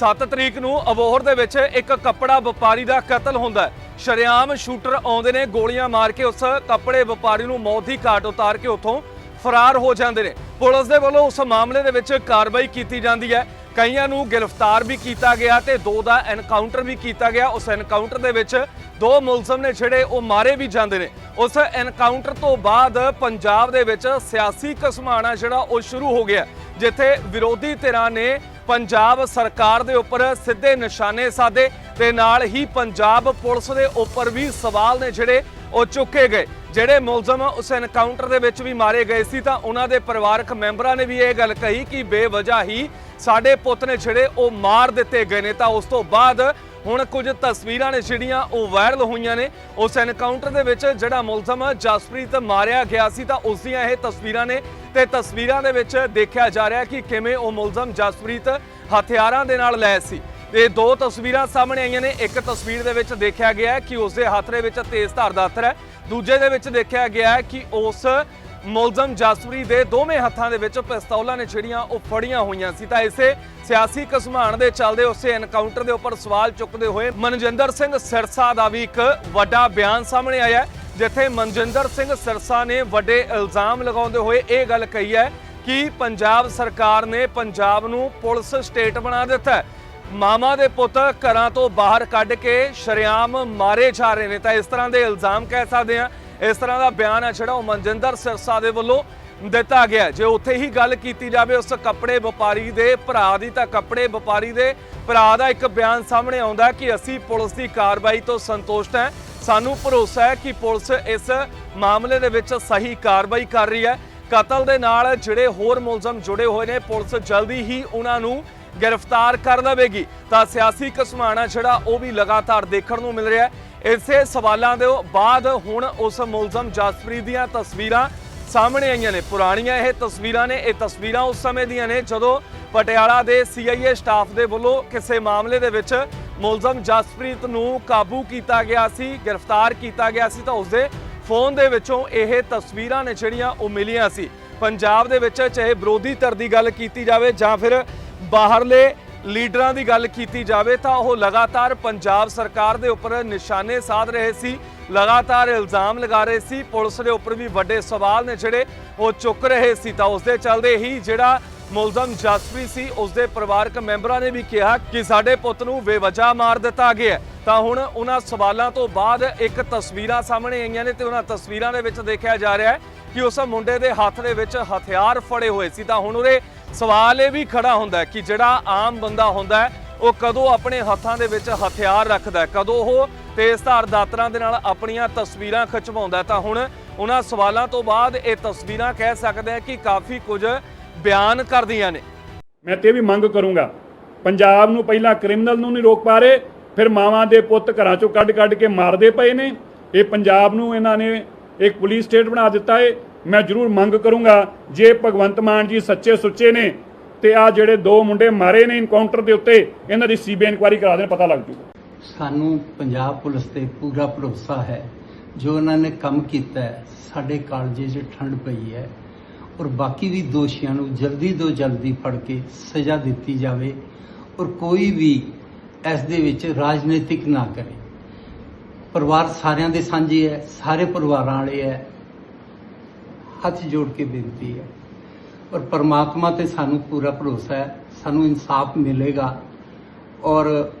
7 ਤਰੀਕ ਨੂੰ ਅਬੋਹਰ ਦੇ ਵਿੱਚ ਇੱਕ ਕੱਪੜਾ ਵਪਾਰੀ ਦਾ ਕਤਲ ਹੁੰਦਾ ਹੈ। ਸ਼ਰੇਆਮ ਸ਼ੂਟਰ ਆਉਂਦੇ ਨੇ, ਗੋਲੀਆਂ ਮਾਰ ਕੇ ਉਸ ਕੱਪੜੇ ਵਪਾਰੀ ਨੂੰ ਮੌਤ ਦੀ ਘਾਟ ਉਤਾਰ ਕੇ ਉੱਥੋਂ ਫਰਾਰ ਹੋ ਜਾਂਦੇ ਨੇ। ਪੁਲਿਸ ਦੇ ਵੱਲੋਂ ਉਸ ਮਾਮਲੇ ਦੇ ਵਿੱਚ ਕਾਰਵਾਈ ਕੀਤੀ ਜਾਂਦੀ ਹੈ। ਕਈਆਂ ਨੂੰ ਗ੍ਰਿਫਤਾਰ ਵੀ ਕੀਤਾ ਗਿਆ ਤੇ ਦੋ ਦਾ ਐਨਕਾਊਂਟਰ ਵੀ ਕੀਤਾ ਗਿਆ। ਉਸ ਐਨਕਾਊਂਟਰ ਦੇ ਵਿੱਚ ਦੋ ਮੁਲਜ਼ਮ ਨੇ ਜਿਹੜੇ ਉਹ ਮਾਰੇ ਵੀ ਜਾਂਦੇ ਨੇ। ਉਸ ਐਨਕਾਊਂਟਰ ਤੋਂ ਬਾਅਦ ਪੰਜਾਬ ਦੇ ਵਿੱਚ ਸਿਆਸੀ ਘਸਮਾਣਾ ਜਿਹੜਾ ਉਹ ਸ਼ੁਰੂ ਹੋ ਗਿਆ। ਜਿੱਥੇ ਵਿਰੋਧੀ ਧਿਰਾਂ ਨੇ ਪੰਜਾਬ ਸਰਕਾਰ ਦੇ ਉੱਪਰ ਸਿੱਧੇ ਨਿਸ਼ਾਨੇ ਸਾਧੇ ਤੇ ਨਾਲ ਹੀ ਪੰਜਾਬ ਪੁਲਿਸ ਦੇ ਉੱਪਰ ਵੀ ਸਵਾਲ ਨੇ ਜਿਹੜੇ ਉਹ ਚੁੱਕੇ ਗਏ। ਜਿਹੜੇ ਮੁਲਜ਼ਮ ਉਸ ਐਨਕਾਊਂਟਰ ਦੇ ਵਿੱਚ ਵੀ ਮਾਰੇ ਗਏ ਸੀ ਤਾਂ ਉਹਨਾਂ ਦੇ ਪਰਿਵਾਰਕ ਮੈਂਬਰਾਂ ਨੇ ਵੀ ਇਹ ਗੱਲ ਕਹੀ ਕਿ ਬੇਵਜ੍ਹਾ ਹੀ ਸਾਡੇ ਪੁੱਤ ਨੇ ਜਿਹੜੇ ਉਹ ਮਾਰ ਦਿੱਤੇ ਗਏ ਨੇ ਤਾਂ ਉਸ ਤੋਂ ਬਾਅਦ ਹੁਣ ਕੁਝ ਤਸਵੀਰਾਂ ਨੇ ਜਿਹੜੀਆਂ ਉਹ ਵਾਇਰਲ ਹੋਈਆਂ ਨੇ। ਉਸ ਐਨਕਾਊਂਟਰ ਦੇ ਵਿੱਚ ਜਿਹੜਾ ਮੁਲਜ਼ਮ ਜਸਪ੍ਰੀਤ ਮਾਰਿਆ ਗਿਆ ਸੀ, ਤਾਂ ਉਸ ਦੀਆਂ ਇਹ ਤਸਵੀਰਾਂ ਨੇ। ਤੇ ਤਸਵੀਰਾਂ ਦੇ ਵਿੱਚ ਦੇਖਿਆ ਜਾ ਰਿਹਾ ਕਿ ਕਿਵੇਂ ਉਹ ਮੁਲਜ਼ਮ ਜਸਪ੍ਰੀਤ ਹਥਿਆਰਾਂ ਦੇ ਨਾਲ ਲੈ ਸੀ। ਇਹ ਦੋ ਤਸਵੀਰਾਂ ਸਾਹਮਣੇ ਆਈਆਂ ਨੇ। ਇੱਕ ਤਸਵੀਰ ਦੇ ਵਿੱਚ ਦੇਖਿਆ ਗਿਆ ਕਿ ਉਸ ਦੇ ਹੱਥ ਦੇ ਵਿੱਚ ਤੇਜ਼ ਧਾਰ ਦਾ ਅਸਰ ਹੈ। ਦੂਜੇ ਦੇ ਵਿੱਚ ਦੇਖਿਆ ਗਿਆ ਹੈ ਕਿ ਉਸ ਮੁਲਜ਼ਮ ਜਾਸੂਰੀ ਦੇ ਦੋਵੇਂ ਹੱਥਾਂ ਦੇ ਵਿੱਚ ਪਿਸਤੌਲਾਂ ਨੇ ਜਿਹੜੀਆਂ ਉਹ ਫੜੀਆਂ ਹੋਈਆਂ ਸੀ। ਤਾਂ ਇਸੇ ਸਿਆਸੀ ਘਸਮਾਣ ਦੇ ਚੱਲਦੇ ਉਸੇ ਐਨਕਾਊਂਟਰ ਦੇ ਉੱਪਰ ਸਵਾਲ ਚੁੱਕਦੇ ਹੋਏ ਮਨਜਿੰਦਰ ਸਿੰਘ ਸਿਰਸਾ ਦਾ ਵੀ ਇੱਕ ਵੱਡਾ ਬਿਆਨ ਸਾਹਮਣੇ ਆਇਆ ਜਿੱਥੇ ਮਨਜਿੰਦਰ ਸਿੰਘ ਸਿਰਸਾ ਨੇ ਵੱਡੇ ਇਲਜ਼ਾਮ ਲਗਾਉਂਦੇ ਹੋਏ ਇਹ ਗੱਲ ਕਹੀ ਹੈ ਕਿ ਪੰਜਾਬ ਸਰਕਾਰ ਨੇ ਪੰਜਾਬ ਨੂੰ ਪੁਲਿਸ ਸਟੇਟ ਬਣਾ ਦਿੱਤਾ ਹੈ। ਮਾਮਾ ਦੇ ਪੁੱਤ ਘਰਾਂ ਤੋਂ ਬਾਹਰ ਕੱਢ ਕੇ ਸ਼ਰੇਆਮ ਮਾਰੇ ਜਾ ਰਹੇ ਨੇ। ਤਾਂ ਇਸ ਤਰ੍ਹਾਂ ਦੇ ਇਲਜ਼ਾਮ ਕਹਿ ਸਕਦੇ ਆ ਇਸ ਤਰ੍ਹਾਂ ਦਾ ਬਿਆਨ ਹੈ ਜਿਹੜਾ ਉਹ ਮਨਜਿੰਦਰ ਸਿਰਸਾ ਦੇ ਵੱਲੋਂ ਦਿੱਤਾ ਗਿਆ ਜੇ ਉੱਥੇ ਹੀ ਗੱਲ ਕੀਤੀ ਜਾਵੇ, ਉਸ ਕੱਪੜੇ ਵਪਾਰੀ ਦੇ ਭਰਾ ਦੀ, ਤਾਂ ਕੱਪੜੇ ਵਪਾਰੀ ਦੇ ਭਰਾ ਦਾ ਇੱਕ ਬਿਆਨ ਸਾਹਮਣੇ ਆਉਂਦਾ ਕਿ ਅਸੀਂ ਪੁਲਿਸ ਦੀ ਕਾਰਵਾਈ ਤੋਂ ਸੰਤੁਸ਼ਟ ਹਾਂ। ਸਾਨੂੰ ਭਰੋਸਾ ਹੈ ਕਿ ਪੁਲਿਸ ਇਸ ਮਾਮਲੇ ਦੇ ਵਿੱਚ ਸਹੀ ਕਾਰਵਾਈ ਕਰ ਰਹੀ ਹੈ। ਕਤਲ ਦੇ ਨਾਲ ਜਿਹੜੇ ਹੋਰ ਮੁਲਜ਼ਮ ਜੁੜੇ ਹੋਏ ਨੇ, ਪੁਲਿਸ ਜਲਦੀ ਹੀ ਉਹਨਾਂ ਨੂੰ ਗ੍ਰਿਫਤਾਰ ਕਰ ਲਵੇਗੀ। ਤਾਂ ਸਿਆਸੀ ਘਸਮਾਣਾ ਜਿਹੜਾ ਉਹ ਵੀ ਲਗਾਤਾਰ ਦੇਖਣ ਨੂੰ ਮਿਲ ਰਿਹਾ ਹੈ। ਇਸੇ ਸਵਾਲਾਂ ਦੇ ਬਾਅਦ ਹੁਣ ਉਸ ਮੁਲਜ਼ਮ ਜਸਪ੍ਰੀਤ ਦੀਆਂ ਤਸਵੀਰਾਂ ਸਾਹਮਣੇ ਆਈਆਂ ਨੇ, ਪੁਰਾਣੀਆਂ ਇਹ ਤਸਵੀਰਾਂ ਨੇ, ਇਹ ਤਸਵੀਰਾਂ ਉਸ ਸਮੇਂ ਦੀਆਂ ਨੇ ਜਦੋਂ ਪਟਿਆਲਾ ਦੇ ਸੀਆਈਏ ਸਟਾਫ ਦੇ ਵੱਲੋਂ ਕਿਸੇ ਮਾਮਲੇ ਦੇ ਵਿੱਚ ਮੁਲਜ਼ਮ ਜਸਪ੍ਰੀਤ ਨੂੰ ਕਾਬੂ ਕੀਤਾ ਗਿਆ ਸੀ, ਗ੍ਰਿਫਤਾਰ ਕੀਤਾ ਗਿਆ ਸੀ ਤਾਂ ਉਸਦੇ ਫੋਨ ਦੇ ਵਿੱਚੋਂ ਇਹ ਤਸਵੀਰਾਂ ਨੇ ਜਿਹੜੀਆਂ ਉਹ ਮਿਲੀਆਂ ਸੀ। ਪੰਜਾਬ ਦੇ ਵਿੱਚ ਚਾਹੇ ਵਿਰੋਧੀ ਧਿਰ ਦੀ ਗੱਲ ਕੀਤੀ ਜਾਵੇ ਜਾਂ ਫਿਰ ਬਾਹਰਲੇ ਲੀਡਰਾਂ ਦੀ ਗੱਲ ਕੀਤੀ ਜਾਵੇ ਤਾਂ ਉਹ ਲਗਾਤਾਰ ਪੰਜਾਬ ਸਰਕਾਰ ਦੇ ਉੱਪਰ ਨਿਸ਼ਾਨੇ ਸਾਧ ਰਹੇ ਸੀ, ਲਗਾਤਾਰ ਇਲਜ਼ਾਮ ਲਗਾ ਰਹੇ ਸੀ। ਪੁਲਿਸ ਦੇ ਉੱਪਰ ਵੀ ਵੱਡੇ ਸਵਾਲ ਨੇ ਜਿਹੜੇ ਉਹ ਚੁੱਕ ਰਹੇ ਸੀ ਤਾਂ ਉਸ ਦੇ ਚੱਲਦੇ ਹੀ ਜਿਹੜਾ ਮੁਲਜ਼ਮ ਜਸਪ੍ਰੀਤ ਸੀ ਉਸ ਦੇ ਪਰਿਵਾਰਕ ਮੈਂਬਰਾਂ ਨੇ ਵੀ ਕਿਹਾ ਕਿ ਸਾਡੇ ਪੁੱਤ ਨੂੰ ਬੇਵਜਾ ਮਾਰ ਦਿੱਤਾ ਗਿਆ ਤਾਂ ਹੁਣ ਉਹਨਾਂ ਸਵਾਲਾਂ ਤੋਂ ਬਾਅਦ ਇੱਕ ਤਸਵੀਰਾਂ ਸਾਹਮਣੇ ਆਈਆਂ ਨੇ ਤੇ ਉਹਨਾਂ ਤਸਵੀਰਾਂ ਦੇ ਵਿੱਚ ਦੇਖਿਆ ਜਾ ਰਿਹਾ ਹੈ ਕਿ ਉਸ ਮੁੰਡੇ ਦੇ ਹੱਥ ਦੇ ਵਿੱਚ ਹਥਿਆਰ ਫੜੇ ਹੋਏ ਸੀ। ਤਾਂ ਹੁਣ ਉਹਦੇ ਸਵਾਲ ਇਹ ਵੀ ਖੜਾ ਹੁੰਦਾ ਕਿ ਜਿਹੜਾ ਆਮ ਬੰਦਾ ਹੁੰਦਾ ਉਹ ਕਦੋਂ ਆਪਣੇ ਹੱਥਾਂ ਦੇ ਵਿੱਚ ਹਥਿਆਰ ਰੱਖਦਾ ਕਦੋਂ ਉਹ ਤੇਜ਼ਧਾਰ ਦਾਤਰਾਂ ਦੇ ਨਾਲ ਆਪਣੀਆਂ ਤਸਵੀਰਾਂ ਖਿਚਵਾਉਂਦਾ ਤਾਂ ਹੁਣ ਉਹਨਾਂ ਸਵਾਲਾਂ ਤੋਂ ਬਾਅਦ ਇਹ ਤਸਵੀਰਾਂ ਕਹਿ ਸਕਦੇ ਹਾਂ ਕਿ ਕਾਫੀ ਕੁਝ ਬਿਆਨ ਕਰਦੀਆਂ ਨੇ। ਮੈਂ ਤੇ ਵੀ ਮੰਗ ਕਰੂੰਗਾ, ਪੰਜਾਬ ਨੂੰ ਪਹਿਲਾਂ ਕ੍ਰਿਮੀਨਲ ਨੂੰ ਨਹੀਂ ਰੋਕ ਪਾ ਰਹੇ, ਫਿਰ ਮਾਵਾਂ ਦੇ ਪੁੱਤ ਘਰਾਂ ਚੋਂ ਕੱਢ ਕੱਢ ਕੇ ਮਾਰਦੇ ਪਏ ਨੇ। ਇਹ ਪੰਜਾਬ ਨੂੰ ਇਹਨਾਂ ਨੇ ਇੱਕ ਪੁਲਿਸ ਸਟੇਟ ਬਣਾ ਦਿੱਤਾ ਏ। ਮੈਂ ਜ਼ਰੂਰ ਮੰਗ ਕਰੂੰਗਾ ਜੇ ਭਗਵੰਤ ਮਾਨ ਜੀ ਸੱਚੇ ਸੁੱਚੇ ਨੇ ਤੇ ਆ ਜਿਹੜੇ ਦੋ ਮੁੰਡੇ ਮਾਰੇ ਨੇ ਇਨਕਾਊਂਟਰ ਦੇ ਉੱਤੇ, ਇਹਨਾਂ ਦੀ ਸੀਬੀਆਈ ਇਨਕੁਆਇਰੀ ਕਰਾ ਦੇਣ, ਪਤਾ ਲੱਗ ਜੂਗਾ। ਸਾਨੂੰ ਪੰਜਾਬ ਪੁਲਿਸ ਤੇ ਪੂਰਾ ਭਰੋਸਾ ਹੈ। ਜੋ ਉਹਨਾਂ ਨੇ ਕੰਮ ਕੀਤਾ ਹੈ, ਸਾਡੇ ਕਾਲਜੇ 'ਚ ਠੰਡ ਪਈ ਹੈ ਔਰ ਬਾਕੀ ਵੀ ਦੋਸ਼ੀਆਂ ਨੂੰ ਜਲਦੀ ਤੋਂ ਜਲਦੀ ਫੜ ਕੇ ਸਜ਼ਾ ਦਿੱਤੀ ਜਾਵੇ ਔਰ ਕੋਈ ਵੀ ਇਸ ਦੇ ਵਿੱਚ ਰਾਜਨੀਤਿਕ ਨਾ ਕਰੇ। ਪਰਿਵਾਰ ਸਾਰਿਆਂ ਦੇ ਸਾਂਝੇ ਹੈ, ਸਾਰੇ ਪਰਿਵਾਰਾਂ ਵਾਲੇ ਹੈ। ਹੱਥ ਜੋੜ ਕੇ ਬੇਨਤੀ ਹੈ। ਔਰ ਪਰਮਾਤਮਾ ਤੇ ਸਾਨੂੰ ਪੂਰਾ ਭਰੋਸਾ ਹੈ, ਸਾਨੂੰ ਇਨਸਾਫ ਮਿਲੇਗਾ। ਔਰ